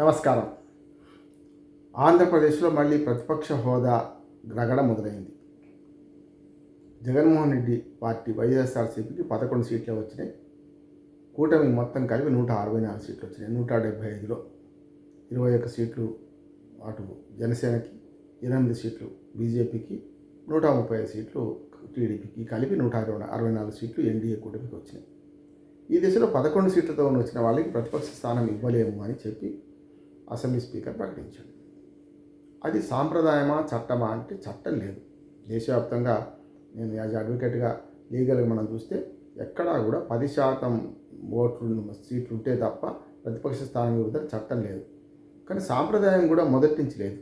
నమస్కారం. ఆంధ్రప్రదేశ్లో మళ్ళీ ప్రతిపక్ష హోదా రగడ మొదలైంది. జగన్మోహన్ రెడ్డి పార్టీ వైఎస్ఆర్సీపీకి పదకొండు సీట్లు వచ్చినాయి. కూటమి మొత్తం కలిపి నూట అరవై నాలుగు సీట్లు వచ్చినాయి. నూట డెబ్బై ఐదులో ఇరవై ఒక్క సీట్లు అటు జనసేనకి ఎనిమిది సీట్లు బీజేపీకి నూట ముప్పై ఐదు సీట్లు టీడీపీకి కలిపి నూట అరవై అరవై నాలుగు సీట్లు ఎన్డీఏ కూటమికి వచ్చినాయి. ఈ దిశలో పదకొండు సీట్లతో వచ్చిన వాళ్ళకి ప్రతిపక్ష స్థానం ఇవ్వలేము అని చెప్పి అసెంబ్లీ స్పీకర్ ప్రకటించాడు. అది సాంప్రదాయమా చట్టమా అంటే చట్టం లేదు. దేశవ్యాప్తంగా నేను యాజ్ అడ్వకేట్గా లీగల్గా మనం చూస్తే ఎక్కడా కూడా పది శాతం ఓట్లు సీట్లు ఉంటే తప్ప ప్రతిపక్ష స్థానం ఇవ్వదని చట్టం లేదు. కానీ సాంప్రదాయం కూడా మొదటి నుంచి లేదు.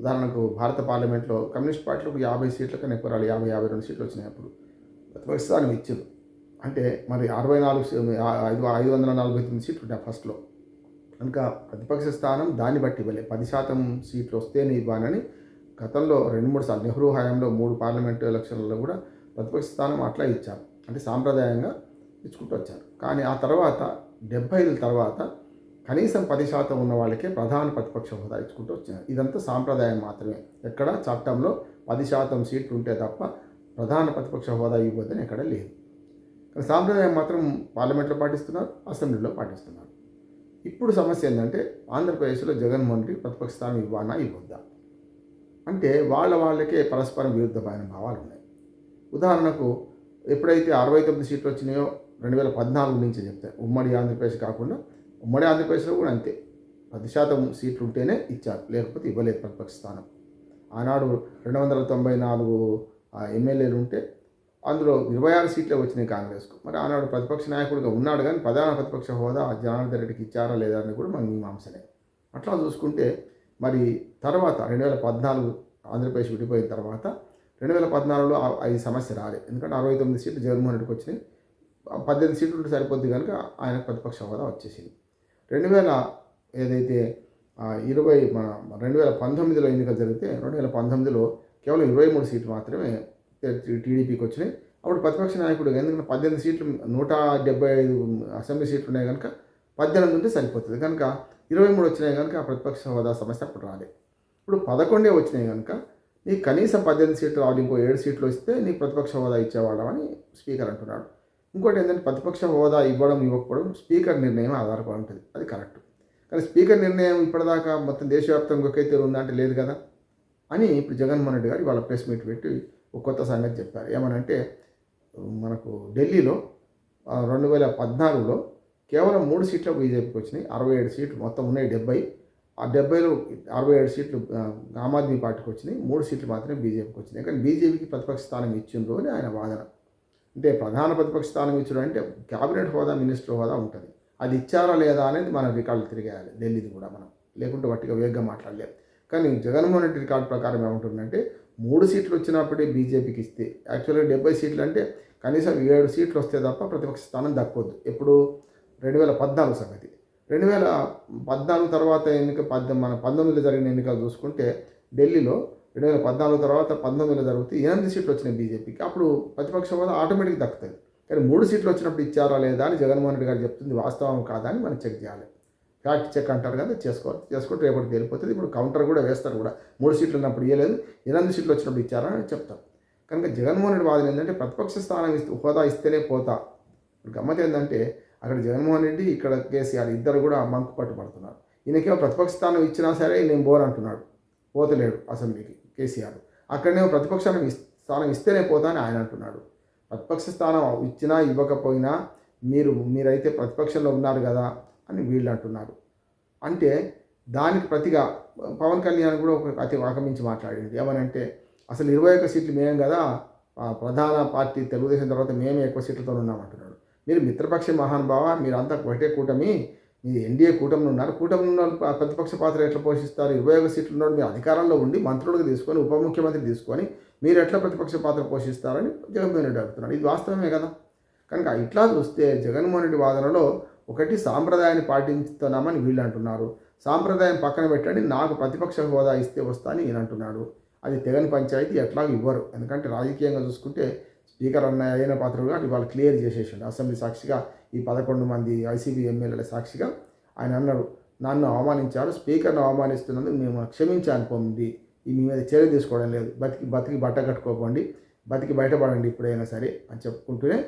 ఉదాహరణకు భారత పార్లమెంట్లో కమ్యూనిస్ట్ పార్టీలకు యాభై సీట్ల కన్నా ఎక్కువ రాలి యాభై యాభై రెండు సీట్లు వచ్చినాయి అప్పుడు. ప్రతిపక్ష స్థానం ఇచ్చారు అంటే మరి అరవై నాలుగు ఐదు ఐదు వందల నలభై తొమ్మిది సీట్లు ఉంటాయి ఫస్ట్లో. కనుక ప్రతిపక్ష స్థానం దాన్ని బట్టి ఇవ్వలే. పది శాతం సీట్లు వస్తేనే ఇవ్వాలని గతంలో రెండు మూడు సార్లు నెహ్రూ హయాంలో మూడు పార్లమెంటు ఎలక్షన్లలో కూడా ప్రతిపక్ష స్థానం అట్లా ఇచ్చారు. అంటే సాంప్రదాయంగా ఇచ్చుకుంటూ వచ్చారు. కానీ ఆ తర్వాత డెబ్బైల తర్వాత కనీసం పది శాతం ఉన్న వాళ్ళకే ప్రధాన ప్రతిపక్ష హోదా ఇచ్చుకుంటూ వచ్చినారు ఇదంతా సాంప్రదాయం మాత్రమే. ఎక్కడ చట్టంలో పది శాతం సీట్లు ఉంటే తప్ప ప్రధాన ప్రతిపక్ష హోదా ఇవ్వద్దని ఎక్కడ లేదు. కానీ సాంప్రదాయం మాత్రం పార్లమెంట్లో పాటిస్తున్నారు అసెంబ్లీలో పాటిస్తున్నారు. ఇప్పుడు సమస్య ఏంటంటే ఆంధ్రప్రదేశ్లో జగన్మోహన్ రెడ్డి ప్రతిపక్ష స్థానం ఇవ్వానా ఇవ్వద్దా? అంటే వాళ్ళ వాళ్ళకే పరస్పరం విరుద్ధమైన భావాలు ఉన్నాయి. ఉదాహరణకు ఎప్పుడైతే అరవై తొమ్మిది సీట్లు వచ్చినాయో రెండు వేల పద్నాలుగు నుంచి చెప్తాయి ఉమ్మడి ఆంధ్రప్రదేశ్ కాకుండా ఉమ్మడి ఆంధ్రప్రదేశ్లో కూడా అంతే. పది శాతం సీట్లు ఉంటేనే ఇచ్చారు లేకపోతే ఇవ్వలేదు ప్రతిపక్ష స్థానం. ఆనాడు రెండు వందల తొంభై నాలుగు ఎమ్మెల్యేలు ఉంటే అందులో ఇరవై ఆరు సీట్లే వచ్చినాయి కాంగ్రెస్కు. మరి ఆనాడు ప్రతిపక్ష నాయకుడిగా ఉన్నాడు కానీ ప్రధాన ప్రతిపక్ష హోదా జనార్దన్ రెడ్డికి ఇచ్చారా లేదా అని కూడా మన మీమాంసలే. అట్లా చూసుకుంటే మరి తర్వాత రెండు వేల పద్నాలుగు ఆంధ్రప్రదేశ్ విడిపోయిన తర్వాత రెండు వేల పద్నాలుగులో ఐదు ఈ సమస్య రాలేదు ఎందుకంటే అరవై తొమ్మిది సీట్లు జగన్మోహన్ రెడ్డికి వచ్చినాయి. పద్దెనిమిది సీట్లు ఉంటే సరిపోద్ది కనుక ఆయనకు ప్రతిపక్ష హోదా వచ్చేసింది. రెండు వేల ఏదైతే ఇరవై మన రెండు వేల పంతొమ్మిదిలో ఎన్నికలు జరిగితే రెండు వేల పంతొమ్మిదిలో కేవలం ఇరవై మూడు సీట్లు మాత్రమే టీడీపీకి వచ్చినాయి. అప్పుడు ప్రతిపక్ష నాయకుడు ఎందుకంటే పద్దెనిమిది సీట్లు నూట డెబ్బై ఐదు అసెంబ్లీ సీట్లు ఉన్నాయి కనుక పద్దెనిమిది ఉంటే సరిపోతుంది. కనుక ఇరవై మూడు వచ్చినాయి కనుక ఆ ప్రతిపక్ష హోదా సమస్య అప్పుడు రాలేదు ఇప్పుడు పదకొండే వచ్చినాయి కనుక నీకు కనీసం పద్దెనిమిది సీట్లు రావాలి ఇంకో ఏడు సీట్లు వస్తే నీకు ప్రతిపక్ష హోదా ఇచ్చేవాళ్ళమని స్పీకర్ అంటున్నాడు. ఇంకోటి ఏంటంటే ప్రతిపక్ష హోదా ఇవ్వడం ఇవ్వకపోవడం స్పీకర్ నిర్ణయం ఆధారపడి ఉంటుంది. అది కరెక్ట్. కానీ స్పీకర్ నిర్ణయం ఇప్పటిదాకా మొత్తం దేశవ్యాప్తంగా ఒకే తీరు ఉందంటే లేదు కదా అని ఇప్పుడు జగన్మోహన్ రెడ్డి గారు వాళ్ళ ప్రెస్ మీట్ పెట్టి ఒక కొత్త సంగతి చెప్పారు. ఏమనంటే మనకు ఢిల్లీలో రెండు వేల పద్నాలుగులో కేవలం మూడు సీట్లు బీజేపీకి వచ్చినాయి. అరవై ఏడు సీట్లు మొత్తం ఉన్నాయి డెబ్బై. ఆ డెబ్బైలో అరవై ఏడు సీట్లు ఆమ్ ఆద్మీ పార్టీకి వచ్చినాయి. మూడు సీట్లు మాత్రమే బీజేపీకి వచ్చినాయి. కానీ బీజేపీకి ప్రతిపక్ష స్థానం ఇచ్చిండ్రు అని ఆయన వాదన. అంటే ప్రధాన ప్రతిపక్ష స్థానం ఇచ్చడం అంటే క్యాబినెట్ హోదా మినిస్టర్ హోదా ఉంటుంది. అది ఇచ్చారా లేదా అనేది మనం రికార్డులు తిరిగేయాలి. ఢిల్లీది కూడా మనం. లేకుంటే వట్టిగా వేగంగా మాట్లాడలేదు కానీ జగన్మోహన్ రెడ్డి రికార్డు ప్రకారం ఏముంటుందంటే మూడు సీట్లు వచ్చినప్పుడే బీజేపీకి ఇస్తే యాక్చువల్గా డెబ్బై సీట్లు అంటే కనీసం ఏడు సీట్లు వస్తే తప్ప ప్రతిపక్ష స్థానం దక్కొద్దు. ఎప్పుడు? రెండు వేల పద్నాలుగు సంగతి. రెండు వేల పద్నాలుగు తర్వాత ఎన్నిక పద్ద మన పంతొమ్మిదిలో జరిగిన ఎన్నికలు చూసుకుంటే ఢిల్లీలో రెండు వేల పద్నాలుగు తర్వాత పంతొమ్మిదిలో జరిగితే ఎనిమిది సీట్లు వచ్చినాయి బీజేపీకి. అప్పుడు ప్రతిపక్ష హోదా ఆటోమేటిక్ దక్కుతుంది. కానీ మూడు సీట్లు వచ్చినప్పుడు ఇచ్చారా లేదా అని జగన్మోహన్ రెడ్డి గారు చెప్తుంది వాస్తవం కాదా అని మనం చెక్ చేయాలి. ఫ్యాక్ట్ చెక్ అంటారు కదా చేసుకోవాలి. చేసుకుంటే రేపటికి వెళ్ళిపోతుంది. ఇప్పుడు కౌంటర్ కూడా వేస్తారు కూడా. మూడు సీట్లు ఉన్నప్పుడు ఇవ్వలేదు ఎనిమిది సీట్లు వచ్చినప్పుడు ఇచ్చారా అని చెప్తారు. కనుక జగన్మోహన్ రెడ్డి వాదన ఏంటంటే ప్రతిపక్ష స్థానం ఇస్తే హోదా ఇస్తేనే పోతా. ఇప్పుడు గమ్మత్ ఏంటంటే అక్కడ జగన్మోహన్ రెడ్డి ఇక్కడ కేసీఆర్ ఇద్దరు కూడా మంకు పట్టుబడుతున్నారు. ఈయనకేమో ప్రతిపక్ష స్థానం ఇచ్చినా సరే నేను బోర్ అంటున్నాడు. పోతలేడు అసెంబ్లీకి కేసీఆర్. అక్కడనేమో ప్రతిపక్షానికి స్థానం ఇస్తేనే పోతా అని ఆయన అంటున్నాడు. ప్రతిపక్ష స్థానం ఇచ్చినా ఇవ్వకపోయినా మీరు మీరైతే ప్రతిపక్షంలో ఉన్నారు కదా అని వీళ్ళు అంటున్నారు. అంటే దానికి ప్రతిగా పవన్ కళ్యాణ్ కూడా ఒక అతి ఆకమించి మాట్లాడింది. ఏమనంటే అసలు ఇరవై ఒక్క సీట్లు మేం కదా ప్రధాన పార్టీ తెలుగుదేశం తర్వాత మేమే ఎక్కువ సీట్లతో ఉన్నామంటున్నాడు మీరు మిత్రపక్ష మహానుభావ మీరంతా ఒకటే కూటమి మీరు ఎన్డీఏ కూటమిలో ఉన్నారు. కూటమిలో ఉన్న ప్రతిపక్ష పాత్ర ఎట్లా పోషిస్తారు? ఇరవై ఒక సీట్లు ఉన్నాడు మీరు అధికారంలో ఉండి మంత్రులకు తీసుకొని ఉప ముఖ్యమంత్రి తీసుకొని మీరు ఎట్లా ప్రతిపక్ష పాత్ర పోషిస్తారని జగన్మోహన్ రెడ్డి అడుగుతున్నాడు. ఇది వాస్తవమే కదా? కనుక ఇట్లా చూస్తే జగన్మోహన్ రెడ్డి వాదనలో ఒకటి సాంప్రదాయాన్ని పాటిస్తున్నామని వీళ్ళు అంటున్నారు. సాంప్రదాయం పక్కన పెట్టండి నాకు ప్రతిపక్ష హోదా ఇస్తే వస్తా అని ఈయన అంటున్నాడు. అది తెగని పంచాయతీ ఎట్లాగో ఇవ్వరు. ఎందుకంటే రాజకీయంగా చూసుకుంటే స్పీకర్ అన్న అయిన పాత్రలు అది వాళ్ళు క్లియర్ చేసేసిండు. అసెంబ్లీ సాక్షిగా ఈ పదకొండు మంది వైసీపీ ఎమ్మెల్యేల సాక్షిగా ఆయన అన్నాడు నన్ను అవమానించారు స్పీకర్ను అవమానిస్తున్నందుకు మేము క్షమించాలనుకోండి పొంది. ఈ మీ మీద చర్య తీసుకోవడం లేదు. బతికి బతికి బట్ట కట్టుకోకండి బతికి బయటపడండి ఇప్పుడైనా సరే అని చెప్పుకుంటూనే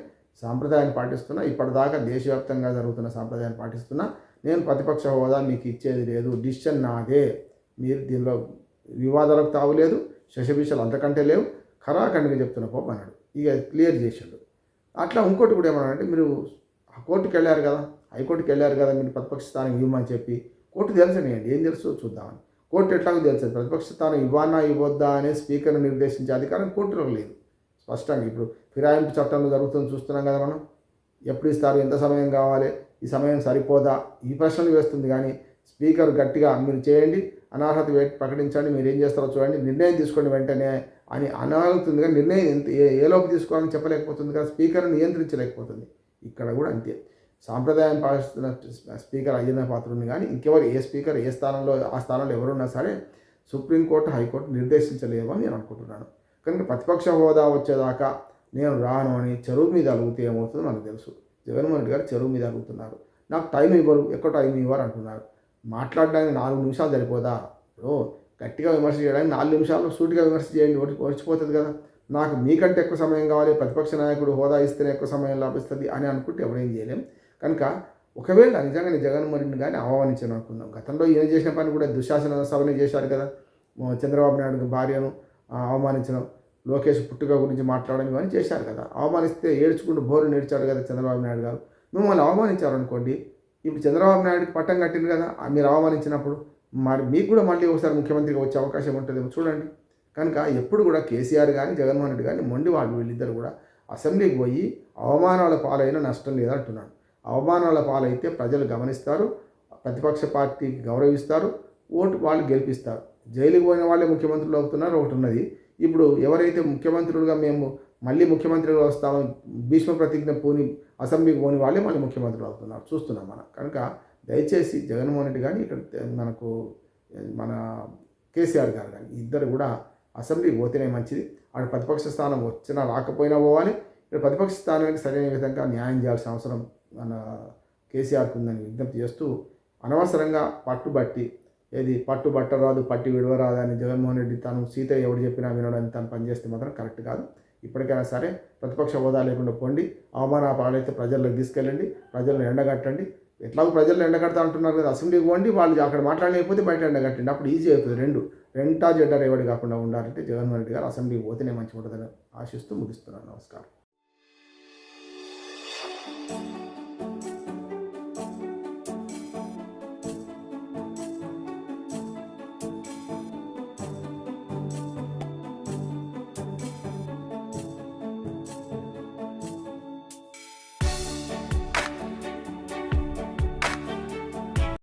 సాంప్రదాయాన్ని పాటిస్తున్నా ఇప్పటిదాకా దేశవ్యాప్తంగా జరుగుతున్న సాంప్రదాయాన్ని పాటిస్తున్నా నేను ప్రతిపక్ష హోదా మీకు ఇచ్చేది లేదు. డిసిషన్ నాదే. మీరు దీనిలో వివాదాలకు తావులేదు శశభిషలు అంతకంటే లేవు. ఖరాఖండిగా చెప్తున్న కోపం అన్నాడు. ఇక క్లియర్ చేసిండు. అట్లా ఇంకోటి కూడా ఏమన్నాడంటే మీరు కోర్టుకి వెళ్ళారు కదా హైకోర్టుకి వెళ్ళారు కదా మీరు ప్రతిపక్ష స్థానం ఇవ్వమని చెప్పి కోర్టు తెలుసనియండి ఏం తెలుసో? చూద్దామని. కోర్టు ఎట్లాగో తెలుసు. ప్రతిపక్ష స్థానం ఇవ్వనా ఇవ్వద్దా అనే స్పీకర్ను నిర్దేశించే అధికారం కోర్టులో లేదు. స్పష్టంగా ఇప్పుడు ఫిరాయింపు చట్టంలో జరుగుతుంది చూస్తున్నాం కదా మనం. ఎప్పుడు ఇస్తారు? ఎంత సమయం కావాలి? ఈ సమయం సరిపోదా? ఈ ప్రశ్నలు వేస్తుంది కానీ స్పీకర్ గట్టిగా మీరు చేయండి. అనర్హత ప్రకటించండి. మీరు ఏం చేస్తారో చూడండి. నిర్ణయం తీసుకోండి వెంటనే అని అనగలుగుతుంది కానీ నిర్ణయం ఎంత ఏ- ఏ లోపు తీసుకోవాలని చెప్పలేకపోతుంది కదా. స్పీకర్ నియంత్రించలేకపోతుంది. ఇక్కడ కూడా అంతే. సాంప్రదాయం పాటిస్తున్న స్పీకర్ అయ్యన్న ఉంది కానీ ఇంకెవరు ఏ స్పీకర్ ఏ స్థానంలో ఆ స్థానంలో ఎవరున్నా సరే సుప్రీంకోర్టు హైకోర్టు నిర్దేశించలేమని అని నేను అనుకుంటున్నాను. కనుక ప్రతిపక్ష హోదా వచ్చేదాకా నేను రాను అని చెరువు మీద అలుగుతే ఏమవుతుందో నాకు తెలుసు. జగన్మోహన్ రెడ్డి గారు చెరువు మీద అలుగుతున్నారు. నాకు టైం ఇవ్వరు ఎక్కువ టైం ఇవ్వరు అంటున్నారు. మాట్లాడడానికి నాలుగు నిమిషాలు సరిపోదా? ఇప్పుడు గట్టిగా విమర్శ చేయడానికి నాలుగు నిమిషాల్లో సూటిగా విమర్శ చేయండి వచ్చి వచ్చిపోతుంది కదా. నాకు మీకంటే ఎక్కువ సమయం కావాలి ప్రతిపక్ష నాయకుడు హోదా ఇస్తేనే ఎక్కువ సమయం లభిస్తుంది అని అనుకుంటే ఎవరేం చేయలేం. కనుక ఒకవేళ నిజంగా నేను జగన్మోహన్ రెడ్డిని కానీ ఆహ్వానించాను అనుకుందాం. గతంలో ఈయన చేసిన పని కూడా దుశ్శాసన సభని చేశారు కదా. చంద్రబాబు నాయుడు భార్యను అవమానించడం లోకేష్ పుట్టుక గురించి మాట్లాడడం ఇవన్నీ చేశారు కదా. అవమానిస్తే ఏడ్చుకుంటూ బోరు నేర్చాడు కదా చంద్రబాబు నాయుడు గారు. మిమ్మల్ని అవమానించారు అనుకోండి ఇప్పుడు చంద్రబాబు నాయుడుకి పట్టం కట్టింది కదా మీరు అవమానించినప్పుడు మరి మీకు కూడా మళ్ళీ ఒకసారి ముఖ్యమంత్రిగా వచ్చే అవకాశం ఉంటుంది చూడండి. కనుక ఎప్పుడు కూడా కేసీఆర్ కానీ జగన్మోహన్ రెడ్డి కానీ మొండి వాళ్ళు వీళ్ళిద్దరు కూడా అసెంబ్లీకి పోయి అవమానాల పాలైన నష్టం లేదంటున్నాను అవమానాల పాలైతే ప్రజలు గమనిస్తారు ప్రతిపక్ష పార్టీకి గౌరవిస్తారు ఓటు వాళ్ళు గెలిపిస్తారు. జైలుకి పోయిన వాళ్ళే ముఖ్యమంత్రులు అవుతున్నారు ఒకటి ఉన్నది. ఇప్పుడు ఎవరైతే ముఖ్యమంత్రులుగా మేము మళ్ళీ ముఖ్యమంత్రిగా వస్తామని భీష్మ ప్రతిజ్ఞ పోని అసెంబ్లీకి పోని వాళ్ళే మళ్ళీ ముఖ్యమంత్రులు అవుతున్నారు. చూస్తున్నాం మనం. కనుక దయచేసి జగన్మోహన్ రెడ్డి కానీ ఇక్కడ మనకు మన కేసీఆర్ గారు కానీ ఇద్దరు కూడా అసెంబ్లీకి పోతేనే మంచిది. ఆడ ప్రతిపక్ష స్థానం వచ్చినా రాకపోయినా పోవాలి. ఇక్కడ ప్రతిపక్ష స్థానానికి సరైన విధంగా న్యాయం చేయాల్సిన అవసరం మన కేసీఆర్కి ఉందని విజ్ఞప్తి చేస్తూ అనవసరంగా పట్టుబట్టి ఏది పట్టు బట్టరాదు పట్టి విడవరాదు అని జగన్మోహన్ రెడ్డి తను సీత ఎవడు చెప్పినా వినడానికి తను పనిచేస్తే మాత్రం కరెక్ట్ కాదు. ఇప్పటికైనా సరే ప్రతిపక్ష హోదా లేకుండా పొండి అవమాన పాలైతే ప్రజల్లోకి తీసుకెళ్ళండి ప్రజలను ఎండగట్టండి. ఎట్లాగో ప్రజలను ఎండగడతా అంటున్నారు కదా అసెంబ్లీకి పోండి వాళ్ళు అక్కడ మాట్లాడలేకపోతే బయట ఎండగట్టండి. అప్పుడు ఈజీ అవుతుంది రెండు రెంటా జెడ్డర్ ఎవడి కాకుండా ఉండాలంటే జగన్మోహన్ రెడ్డి గారు అసెంబ్లీకి పోతేనే మంచిగా ఉంటుందని ఆశిస్తూ ముగిస్తున్నాను. నమస్కారం.